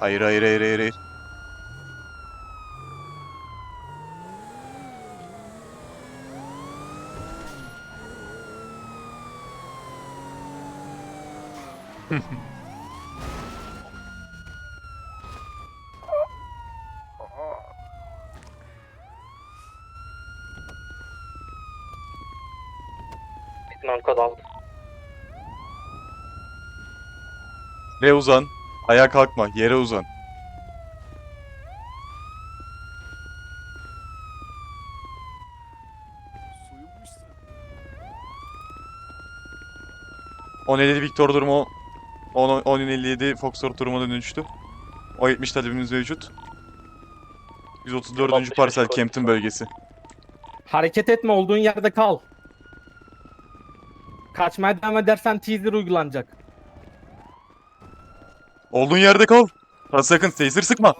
Hayır hayır hayır hayır. hayır. Non kod aldı. Ayağa kalkma. Yere uzan. Soyulmuşsun. 10.57 Victor durumu 10 10.57 Foxtrot durumuna dönüştü. O 70 talebimiz mevcut. 134. 65 parsel kod. Campton bölgesi. Hareket etme olduğun yerde kal. Kaçmaya devam edersen teaser uygulanacak. Olduğun yerde kal. Ha, sakın taser sıkma.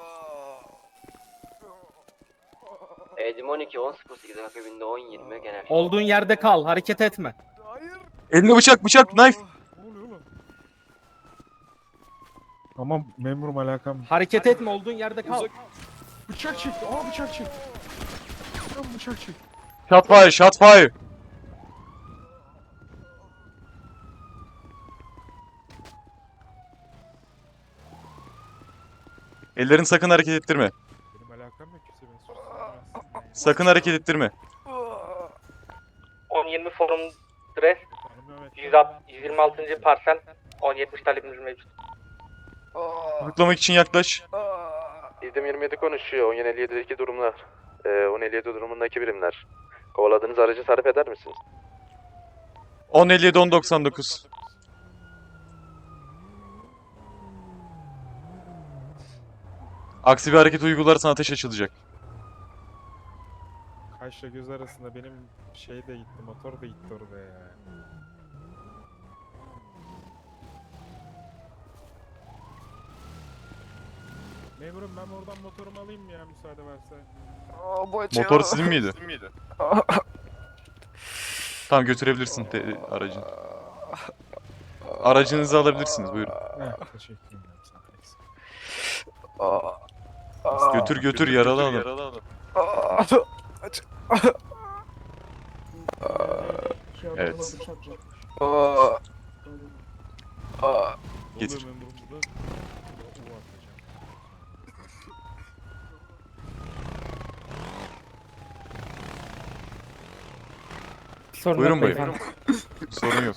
Edim 12 10.08 akabinde 10.20 genel. Olduğun yerde kal. Hareket etme. Hayır. Elinde bıçak bıçak knife. Ne oluyor oğlum? Tamam memurum alakam. Hareket etme olduğun yerde kal. Uzak- Bıçak çekti. Aa bıçak çekti. Bıçak çekti. Shot fire shot fire. Ellerini sakın hareket ettirme. Benim alakam yok kimse beni susturmaz. Sakın hareket ettirme. 10-20 forum dress. Tanımıyorum et. 160 126. parsel. 10-70 talebimiz mevcut. Tutuklamak için yaklaş. İzdim 27 konuşuyor. 17.57'deki durumlar. Ee, 10.57 durumundaki birimler. Kovaladığınız aracı sarf eder misiniz? 10.57 10.99. Aksi bir hareket uygularsan ateş açılacak. Kaşla göz arasında benim şey de gitti. Motor da gitti orada ya. Memurum ben oradan motorumu alayım mı ya müsaade varsa? Motor sizin miydi? Tamam götürebilirsin te- aracını. Aracınızı alabilirsiniz buyurun. Heh, teşekkür ederim sana. Eksik. Götür götür yaralı alın. Evet. Getir. Oluyor memurum burada. U atacağım. Sorun Buyurun yok beyefendi. Sorun yok.